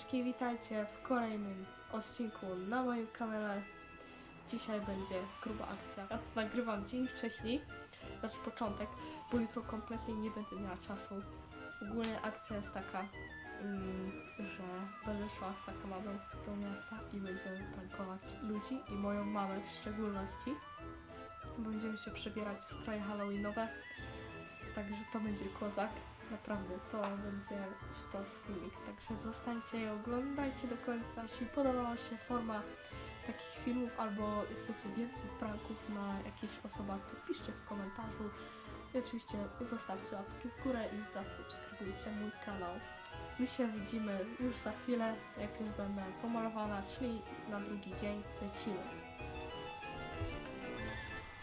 Siemaneczki, witajcie w kolejnym odcinku na moim kanale. Dzisiaj będzie gruba akcja. Ja nagrywam dzień wcześniej, znaczy początek, bo jutro kompletnie nie będę miała czasu. Ogólnie akcja jest taka, mm, że będę szła z taką mamą do miasta i będziemy prankować ludzi i moją mamę w szczególności. Będziemy się przebierać w stroje halloweenowe, także to będzie kozak. Naprawdę, to będzie sztos filmik, także zostańcie i oglądajcie do końca. Jeśli podoba Wam się forma takich filmów, albo chcecie więcej pranków na jakichś osobach, to piszcie w komentarzu. I oczywiście zostawcie łapki w górę i zasubskrybujcie mój kanał. My się widzimy już za chwilę, jak już będę pomalowana, czyli na drugi dzień lecimy.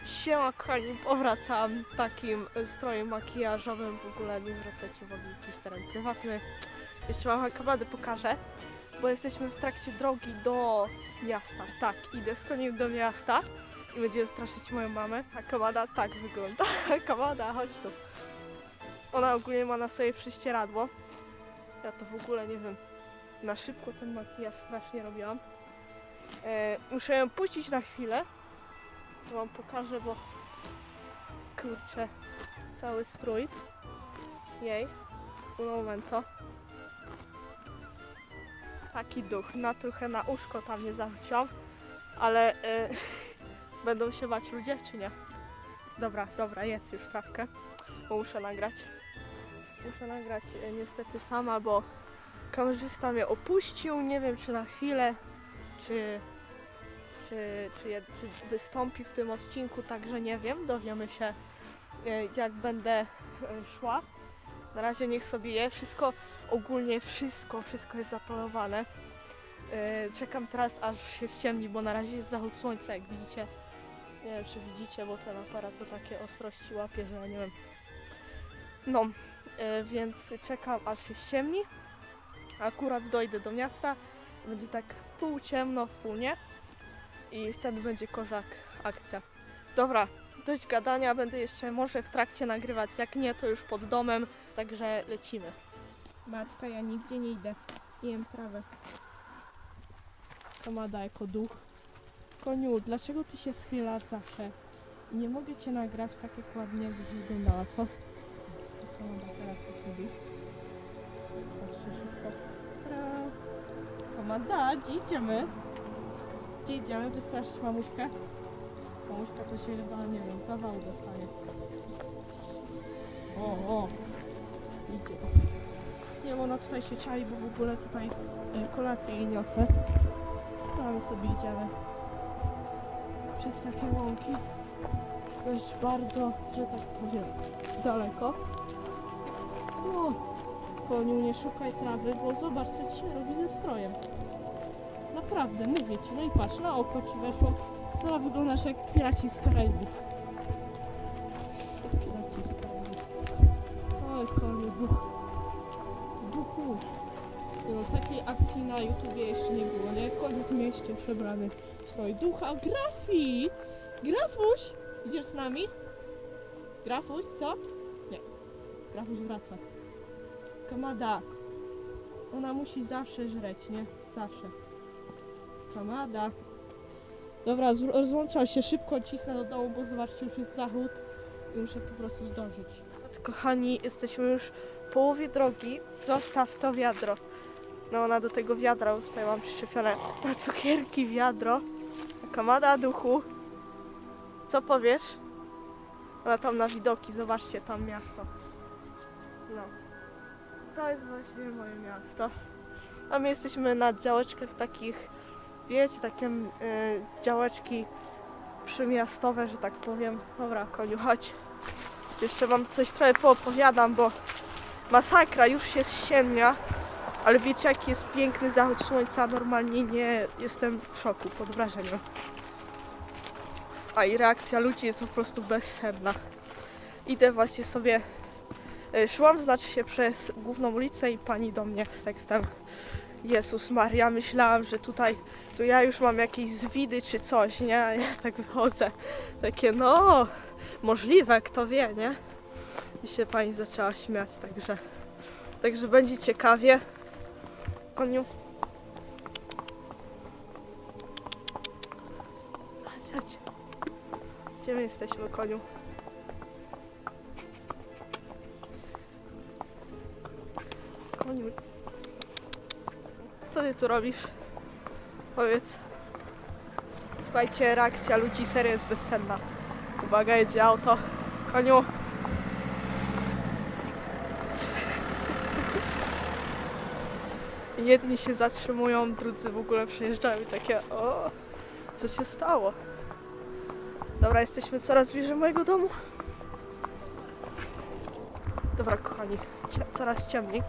Siema kochani, powracam takim strojem makijażowym, w ogóle nie zwracajcie uwagi, jakiś teren prywatny. Jeszcze wam kabadę pokażę, bo jesteśmy w trakcie drogi do miasta. Tak, idę z koniem do miasta i będziemy straszyć moją mamę. A kamada tak wygląda. kamada, chodź tu. Ona ogólnie ma na sobie prześcieradło. Ja to w ogóle nie wiem. Na szybko ten makijaż strasznie robiłam. E, muszę ją puścić na chwilę. To wam pokażę, bo kurczę, cały strój. Jej, un momento. Taki duch, na trochę na uszko tam nie zarzuciłam, ale y, będą się bać ludzie, czy nie? Dobra, dobra, jest już trawkę, bo muszę nagrać. Muszę nagrać y, niestety sama, bo kamerzysta mnie opuścił, nie wiem czy na chwilę, czy czy, czy, czy wystąpi w tym odcinku, także nie wiem, dowiemy się e, jak będę e, szła. Na razie niech sobie je, wszystko, ogólnie wszystko, wszystko jest zaplanowane. E, Czekam teraz aż się ściemni, bo na razie jest zachód słońca, jak widzicie. Nie wiem czy widzicie, bo ten aparat to takie ostrości łapie, że ja nie wiem. No, więc czekam aż się ściemni. Akurat dojdę do miasta, będzie tak pół ciemno, w pół nie i wtedy będzie kozak akcja. Dobra, dość gadania, będę jeszcze może w trakcie nagrywać, jak nie to już pod domem, także lecimy. Matka, ja nigdzie nie idę, jem trawę. Komada jako duch. Koniu, dlaczego ty się schylasz zawsze? Nie mogę cię nagrać tak jak ładnie byś wyglądała, co? Komada teraz już lubi. Szybko. Komada, idziemy? Gdzie idziemy? Wystraszyć mamuśkę? Mamuśka to się chyba, nie wiem, zawał dostanie. O, o! Idzie. Nie wiem, ona tutaj się czai, bo w ogóle tutaj e, kolację jej niosę. No, ale sobie idziemy. Przez takie łąki. Dość bardzo, że tak powiem, daleko. No, koniu, nie szukaj trawy, bo zobacz, co ci się robi ze strojem. Naprawdę, mówię ci. No i patrz, na oko ci weszło. Teraz wyglądasz jak piraci z Karaibów. Piraci z Karaibów. Oj, koniu, duch. Duchu. No, takiej akcji na YouTubie jeszcze nie było, nie? Koniu w mieście przebrany w ducha. Grafi! Grafuś! Idziesz z nami? Grafuś, co? Nie. Grafuś wraca. Kamada. Ona musi zawsze żreć, nie? Zawsze. Kamada. Dobra, rozłączam się szybko, cisnę do domu, bo zobaczcie, już jest zachód i muszę po prostu zdążyć. Kochani, jesteśmy już w połowie drogi. Zostaw to wiadro. No, ona do tego wiadra, bo tutaj mam przyczepione na cukierki wiadro. Kamada duchu. Co powiesz? Ona tam na widoki, zobaczcie, tam miasto. No. To jest właśnie moje miasto. A my jesteśmy na działeczkach takich, wiecie, takie y, działeczki przymiastowe, że tak powiem. Dobra, koniu, chodź. Jeszcze wam coś trochę poopowiadam, bo masakra, już się ściemnia. Ale wiecie, jaki jest piękny zachód słońca? Normalnie nie jestem w szoku, pod wrażeniem. A i reakcja ludzi jest po prostu bezsenna. Idę właśnie sobie E, szłam, znaczy się, przez główną ulicę i pani do mnie z tekstem Jezus Maria, myślałam, że tutaj to ja już mam jakieś zwidy czy coś, nie? A ja tak wychodzę, takie no, możliwe, kto wie, nie? I się pani zaczęła śmiać, także, także będzie ciekawie. Koniu. Chodź. Gdzie my jesteśmy, koniu? Co ty tu robisz? Powiedz. Słuchajcie, reakcja ludzi serio jest bezcenna. Uwaga, jedzie auto. Koniu. Jedni się zatrzymują, drudzy w ogóle przyjeżdżają i takie o, co się stało? Dobra, jesteśmy coraz bliżej mojego domu. Dobra, kochani, coraz ciemniej.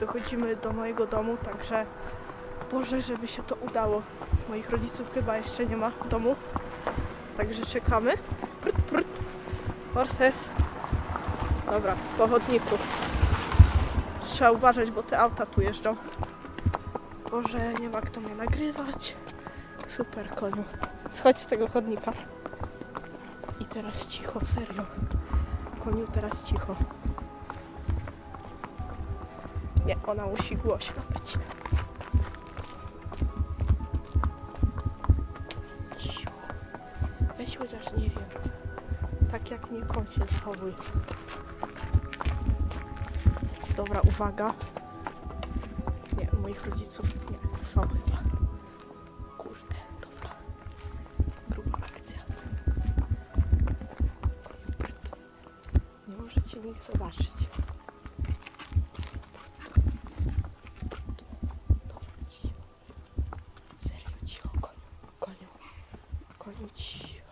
Dochodzimy do mojego domu, także Boże, żeby się to udało. Moich rodziców chyba jeszcze nie ma w domu, także czekamy. Prut, prut. Horses. Dobra, po chodniku. Trzeba uważać, bo te auta tu jeżdżą. Boże, nie ma kto mnie nagrywać. Super, koniu. Schodź z tego chodnika. I teraz cicho, serio. Koniu, teraz cicho. Nie, ona musi głośno być. Weź chociaż nie wiem. Tak jak nie koń się zachowuje. Dobra, uwaga. Nie, moich rodziców nie są chyba. Kurde, dobra. Gruba akcja. Nie możecie nikt zobaczyć. Prut. Dobra, cicho. Serio, cicho, koniu. Koniu. Koniu, cicho.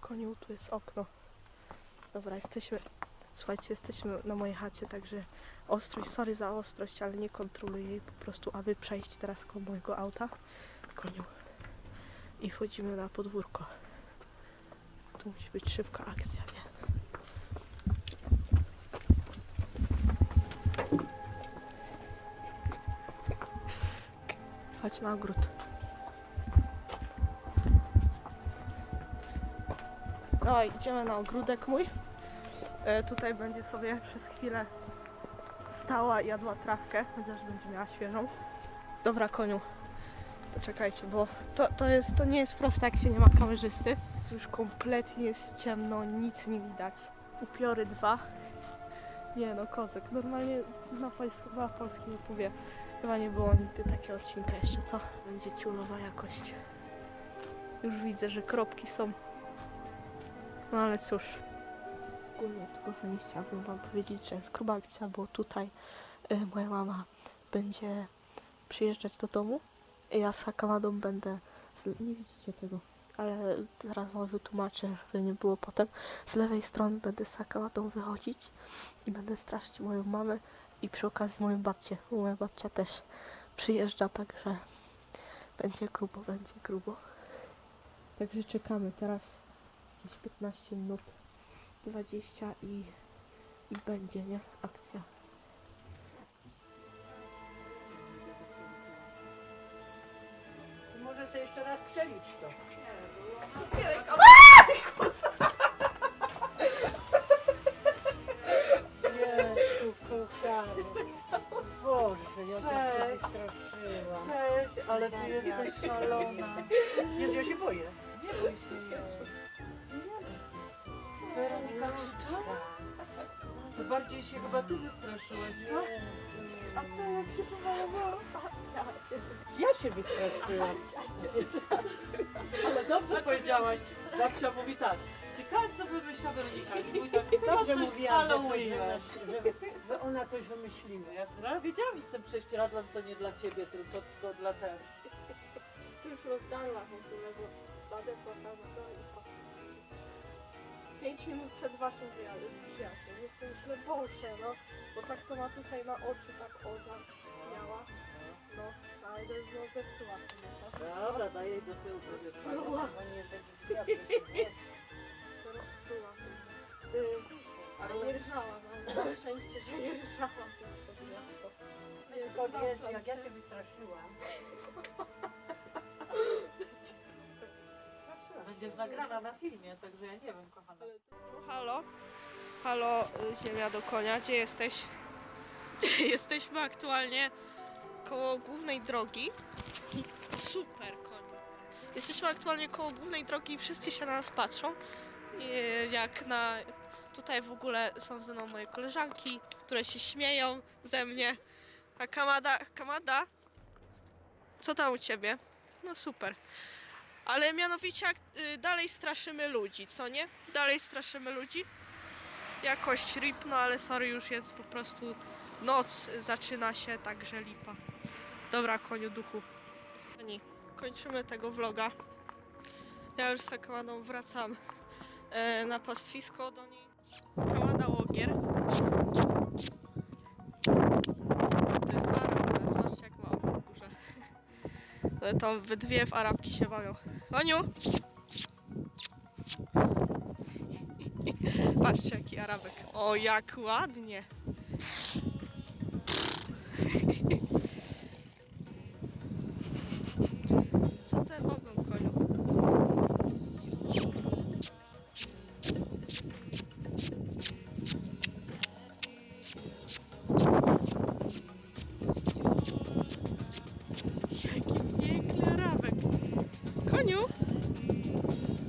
Koniu, tu jest okno. Dobra, jesteśmy. Słuchajcie, jesteśmy na mojej chacie, także ostrość, sorry za ostrość, ale nie kontroluję jej po prostu, aby przejść teraz koło mojego auta. Koniu. I wchodzimy na podwórko. Tu musi być szybka akcja, nie? Chodź na ogród. No, idziemy na ogródek mój. E, tutaj będzie sobie przez chwilę stała i jadła trawkę, chociaż będzie miała świeżą. Dobra, koniu. Poczekajcie, bo to, to, jest, to nie jest proste, jak się nie ma kamerzysty. Tu już kompletnie jest ciemno, nic nie widać. Upiory dwa. Nie no, kozek. Normalnie na, na polskim YouTubie chyba nie było nigdy takiego odcinka jeszcze, co? Będzie ciulowa jakość. Już widzę, że kropki są no ale cóż. Ogólnie to kochani chciałabym wam powiedzieć, że jest gruba akcja, bo tutaj y, moja mama będzie przyjeżdżać do domu. Ja z Hakamadą będę. Z, nie widzicie tego, ale teraz wam wytłumaczę, żeby nie było potem. Z lewej strony będę z Hakamadą wychodzić i będę straszyć moją mamę i przy okazji moją babcię. Moja babcia też przyjeżdża, także będzie grubo, będzie grubo. Także czekamy teraz jakieś 15 minut, 20 i, i będzie, nie? Akcja. Może sobie jeszcze raz przelicz to. Jezu, kochany. Boże, jak ja się Cześć. wystraszyłam. Cześć, ale ty jesteś szalona. Jezu, ja się boję. Nie bój się. Weronika krzyczała? To bardziej się chyba ty wystraszyłaś, no? A to jak się pomalowało? Ja się wystraszyłam. Ale dobrze powiedziałaś. Babcia mówi tak. Ciekawe co wymyśla Weronika. I mówi tak, to Dobrze coś z mówiłam, że, coś Halloween. wymyśli, że, że ona coś wymyślimy. Ja sobie wiedziałam, że z tym prześcieradłem to nie dla ciebie, tylko to dla ten. To już rozdana w ogóle, bo spadek pokazał to 5 minut przed waszym wyjazdem przyjaciół. To myślę, Boże, no. Bo tak to ma tutaj na oczy tak oza miała. No, ale to już ją zepsuła chyba. Dobra, daj jej do tyłu sobie No, Bo nie będzie nie? to rozczuła ale nie rżała, no. Na szczęście, że nie rżała tym przed miasto. Tylko wiesz, jak ja się wystraszyłam. Będziesz nagrana na filmie, także ja nie wiem, kochana. Halo? Halo, ziemia do konia, gdzie jesteś? Gdzie jesteśmy aktualnie? koło głównej drogi. Super koń. Jesteśmy aktualnie koło głównej drogi i wszyscy się na nas patrzą. I Jak na... Tutaj w ogóle są ze mną moje koleżanki, które się śmieją ze mnie. A Kamada... Kamada? Co tam u ciebie? No super. Ale mianowicie jak, y, dalej straszymy ludzi, co nie? Dalej straszymy ludzi. Jakoś rip, no ale sorry, już jest po prostu noc zaczyna się, także lipa. Dobra, koniu duchu. Kochani, kończymy tego vloga. Ja już z Kamadą wracam e, na pastwisko do niej. Kamada Łogier. To jest Arab, ale zobaczcie jak ma w górze. Ale to obydwie w Arabki się bawią. Koniu! Patrzcie jaki Arabek. O, jak ładnie.